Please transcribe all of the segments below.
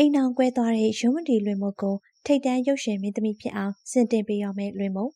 အိမ်အောင်ကွဲသွားတဲ့ရုံးမတီလွင်မုတ်ကိုထိတ်တန်းရုပ်ရှင်မင်းသမီးဖြစ်အောင်စင်တင်ပေးရမယ်လွင်မုတ်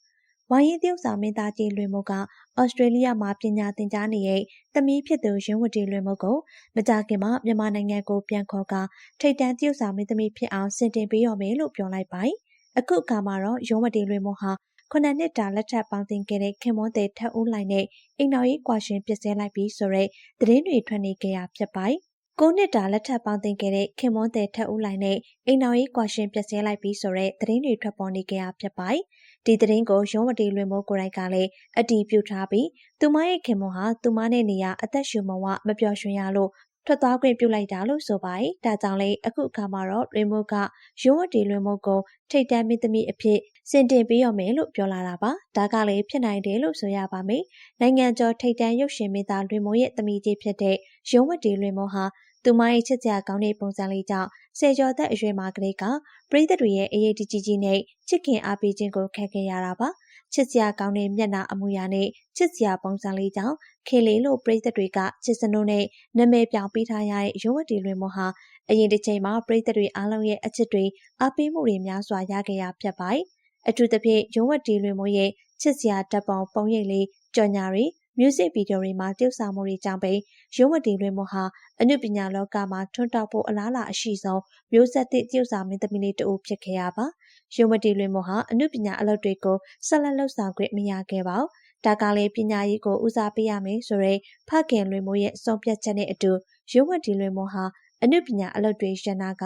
ဝိုင်းရင်တယောက်ဆောင်မင်းသားကြီးလွင်မုတ်ကဩစတြေးလျမှာပညာသင်ကြားနေတဲ့သမီးဖြစ်သူရုံးဝတီလွင်မုတ်ကိုမကြခင်မှာမြန်မာနိုင်ငံကိုပြန်ခေါ်ကထိတ်တန်းတယောက်ဆောင်မင်းသမီးဖြစ်အောင်စင်တင်ပေးရမယ်လို့ပြောလိုက်ပါတယ်အခုအခါမှာတော့ရုံးဝတီလွင်မုတ်ဟာခုနှစ်နှစ်တာလက်ထပ်ပေါင်းတင်ခဲ့တဲ့ခင်မွန်းတဲ့ထက်ဦးလိုက်နဲ့အိမ်တော်ရေးကွာရှင်ပြစ်စဲလိုက်ပြီးဆိုတော့သတင်းတွေထွက်နေကြရဖြစ်ပါတယ် ကိုနှစ်တာလက်ထပ်ပေါင်းတင်ခဲ့တဲ့ခင်မွန်းတဲ့ထက်ဦးလိုက်နဲ့အိမ်တော်ရေးကွာရှင်ပြက်စဲလိုက်ပြီးဆိုတဲ့သတင်းတွေထွက်ပေါ်နေကြဖြစ်ပါတယ်။ဒီသတင်းကိုရုံးဝတီလွင်မိုးကိုရိုက်ကလည်းအတီးပြုတ်ထားပြီးသူမရဲ့ခင်မွန်းဟာသူမနဲ့နေရာအသက်ရှူမဝမပျော်ရွှင်ရလို့ထွက်သွားခွင့်ပြုလိုက်တာလို့ဆိုပါတယ်။ဒါကြောင့်လေအခုအခါမှာတော့လွင်မိုးကရုံးဝတီလွင်မိုးကိုထိတ်တန်းမင်းသမီးအဖြစ်စင်တင်ပေးရမယ်လို့ပြောလာတာပါ။ဒါကလည်းဖြစ်နိုင်တယ်လို့ဆိုရပါမယ်။နိုင်ငံကျော်ထိတ်တန်းရုပ်ရှင်မင်းသားလွင်မိုးရဲ့သမီးကြီးဖြစ်တဲ့ရုံးဝတီလွင်မိုးဟာ သူမရဲ့ချစ်စရာကောင်းတဲ့ပုံစံလေးကြောင့်ဆယ်ကျော်သက်အရွယ်မှာကလေးကပရိသတ်တွေရဲ့အရေးတကြီးကြီးနဲ့ချစ်ခင်အားပေးခြင်းကိုခံခဲ့ရတာပါချစ်စရာကောင်းတဲ့မျက်နှာအမူအရာနဲ့ချစ်စရာပုံစံလေးကြောင့်ခေလေးလို့ပရိသတ်တွေကချစ်စနိုးနဲ့နာမည်ပြောင်ပေးထားရတဲ့ရုံးဝတီလွင်မဟာအရင်တစ်ချိန်မှာပရိသတ်တွေအားလုံးရဲ့အချစ်တွေအားပေးမှုတွေများစွာရခဲ့ရဖြစ်ပါတယ်အထူးသဖြင့်ရုံးဝတီလွင်မရဲ့ချစ်စရာဓာတ်ပုံပုံရိပ်လေးကြော်ညာတွေ music video တွေမှာတရုပ်ဆောင်မှုတွေကြောင့်ပဲရုံးဝတီလွင်မဟာအနုပညာလောကမှာထွန်းတောက်ဖို့အလားအလာအရှိဆုံးမျိုးဆက်သစ်တရုပ်ဆောင်မင်းသမီးလေးတဦးဖြစ်ခဲ့ရပါရုံးဝတီလွင်မဟာအနုပညာအလုပ်တွေကိုဆက်လက်လှုပ်ဆောင်ခွင့်မရခဲ့ပါဘူးဒါကလည်းပညာရေးကိုဦးစားပေးရမယ်ဆိုရဲဖခင်လွင်မိုးရဲ့ဆုံးဖြတ်ချက်နဲ့အတူရုံးဝတီလွင်မိုးဟာအနုပညာအလုပ်တွေရနာက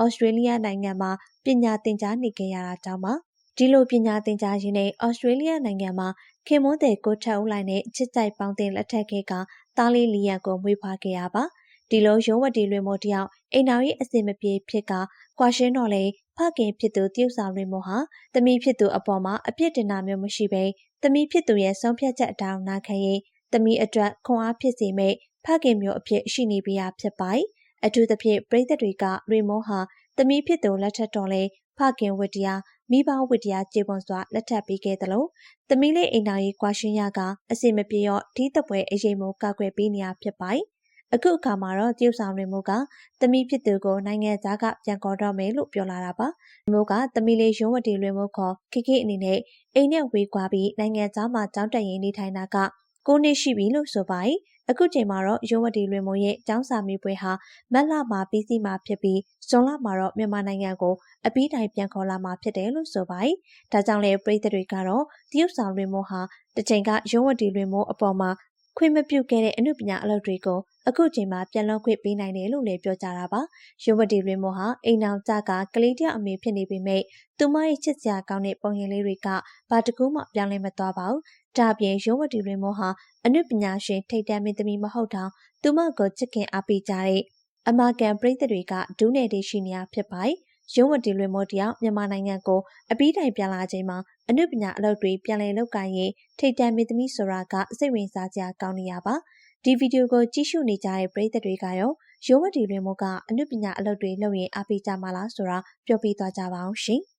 ဩစတြေးလျနိုင်ငံမှာပညာသင်ကြားနေကြရတာတောင်ပါ ဒီလိုပညာသင်ကြားရင်းနဲ့ဩစတြေးလျနိုင်ငံမှာခင်မွန်းတဲ့ကိုထက်ဦးလိုက်နဲ့ချစ်ကြိုက်ပေါင်းတင်လက်ထက်ခဲကတားလေးလီယံကိုမွေးဖွားခဲ့ရပါဒီလိုရုံးဝတီလွင်မို့တယောက်အိမ်တော်ရေးအစင်မပြေဖြစ်ကကွာရှင်းတော့လေဖခင်ဖြစ်သူတယောက်ဆောင်လွင်မို့ဟာတမီဖြစ်သူအပေါ်မှာအပြစ်တင်တာမျိုးမရှိဘဲတမီဖြစ်သူရဲ့ဆုံးဖြတ်ချက်အတောင်နာခံရင်တမီအတွက်ခွန်အားဖြစ်စေမဲ့ဖခင်မျိုးအဖြစ်ရှိနေပြရဖြစ်ပါတယ်အထူးသဖြင့်ပြည်သက်တွေကရေမိုးဟာတမီဖြစ်သူလက်ထက်တော်လဲဖခင်ဝတ္တရား မိဘဝတ္တရားကျေပွန်စွာလက်ထပ်ပေးခဲ့သလိုသမီးလေးအိမ်တော်ရေးကွာရှင်းရကအစီမပြေတော့ဒီတပွဲအရေးမိုးကောက်ွယ်ပေးနေရဖြစ်ပါတယ်။အခုအခါမှာတော့တရုတ်ဆောင်တွေမို့ကသမီးဖြစ်သူကိုနိုင်ငံသားကပြန်ခေါ်တော့မယ်လို့ပြောလာတာပါ။မိုးကသမီးလေးရုံးဝတီလွင်မို့ခေါ်ခိခိအနေနဲ့အိမ်နဲ့ဝေးကွာပြီးနိုင်ငံသားမှာကြောင်းတက်ရင်နေထိုင်တာကကိုနှစ်ရှိပြီလို့ဆိုပါတယ်။ အခုချိန်မှာတော့ရုံးဝတီလွင်မိုးရဲ့ကျောင်းစာမေးပွဲဟာမက်လမှာပြီးစီးမှာဖြစ်ပြီးဇွန်လမှာတော့မြန်မာနိုင်ငံကိုအပီးတိုင်ပြန်ခေါ်လာမှာဖြစ်တယ်လို့ဆိုပါတယ်။ဒါကြောင့်လည်းပြည်သက်တွေကတော့တရုတ်ဆောင်လွင်မိုးဟာတချိန်ကရုံးဝတီလွင်မိုးအပေါ်မှာခွင့်မပြုခဲ့တဲ့အမှုပညာအလုပ်တွေကိုအခုချိန်မှာပြန်လုပ်ခွင့်ပေးနိုင်တယ်လို့လည်းပြောကြတာပါ။ရုံးဝတီလွင်မိုးဟာအိမ်အောင်ကြကကလေးတယောက်အမေဖြစ်နေပေမဲ့သူမရဲ့ချစ်စရာကောင်းတဲ့ပုံရိပ်လေးတွေကဘာတကူမှပြောင်းလဲမသွားပါဘူး။ ဒါပြင်ရုံးဝတီလွင်မိုးဟာအနုပညာရှင်ထိတ်တန်းမင်းသမီးမဟုတ်တော့သူမကိုချစ်ခင်အားပေးကြတဲ့အမကန်ပရိသတ်တွေကဒူးနယ်တွေရှိနေတာဖြစ်ပါတယ်။ရုံးဝတီလွင်မိုးတယောက်မြန်မာနိုင်ငံကိုအပီးတိုင်ပြန်လာချိန်မှာအနုပညာအလုပ်တွေပြန်လည်လုပ်ကိုင်ရင်ထိတ်တန့်မင်းသမီးဆိုတာကစိတ်ဝင်စားစရာကောင်းနေရပါဒီဗီဒီယိုကိုကြည့်ရှုနေကြတဲ့ပရိသတ်တွေကရောရုံးဝတီလွင်မိုးကအနုပညာအလုပ်တွေလုပ်ရင်အားပေးကြမှာလားဆိုတာပြောပြသွားကြပါအောင်ရှင်။